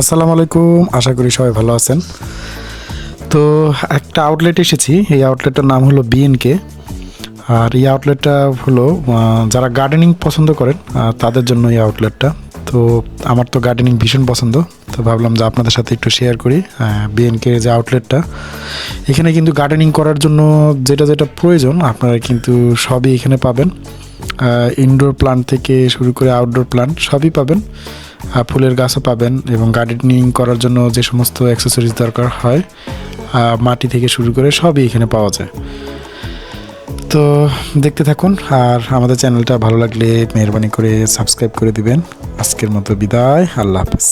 আসসালামু আলাইকুম, আশা করি সবাই ভালো আছেন। তো একটা আউটলেট এসেছি, এই আউটলেটটার নাম হলো বিএনকে আর এই আউটলেটটা হলো যারা গার্ডেনিং পছন্দ করেন তাদের জন্য এই আউটলেটটা তো আমার তো গার্ডেনিং ভীষণ পছন্দ, তো ভাবলাম যে আপনাদের সাথে একটু শেয়ার করি বিএনকে যে আউটলেটটা এখানে কিন্তু গার্ডেনিং করার জন্য যেটা যেটা প্রয়োজন, আপনারা কিন্তু সবই এখানে পাবেন। ইনডোর প্লান্ট থেকে শুরু করে আউটডোর প্লান্ট সবই পাবেন। ফুলের গাছও পাবেন এবং গার্ডেনিং করার জন্য যে সমস্ত অ্যাক্সেসরিজ দরকার হয় মাটি থেকে শুরু করে সবই এখানে পাওয়া যায়। তো দেখতে থাকুন, আর আমাদের চ্যানেলটা ভালো লাগলে মেহরবানি করে সাবস্ক্রাইব করে দিবেন। আজকের মতো বিদায়, আল্লাহ হাফেজ।